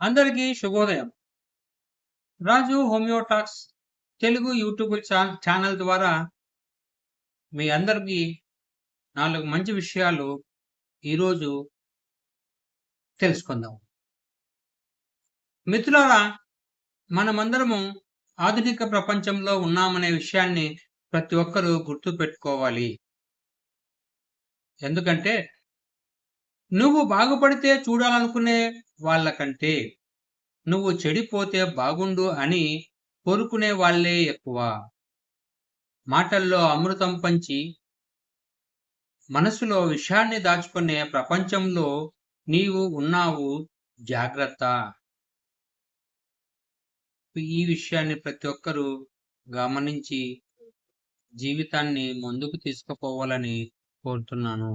అందరికీ శుభోదయం. రాజు హోమియోటాక్స్ తెలుగు యూట్యూబ్ ఛానల్ ద్వారా మీ అందరికీ నాలుగు మంచి విషయాలు ఈరోజు తెలుసుకుందాం. మిత్రులారా మనమందరము ఆధునిక ప్రపంచంలో ఉన్నామనే విషయాన్ని ప్రతి ఒక్కరూ గుర్తు పెట్టుకోవాలి. ఎందుకంటే నువ్వు బాగుపడితే చూడాలనుకునే వాళ్ళకంటే నువ్వు చెడిపోతే బాగుండు అని కోరుకునే వాళ్ళే ఎక్కువ. మాటల్లో అమృతం పంచి మనసులో విషయాన్ని దాచుకునే ప్రపంచంలో నీవు ఉన్నావు జాగ్రత్త. ఈ విషయాన్ని ప్రతి ఒక్కరూ గమనించి జీవితాన్ని ముందుకు తీసుకుపోవాలని కోరుతున్నాను.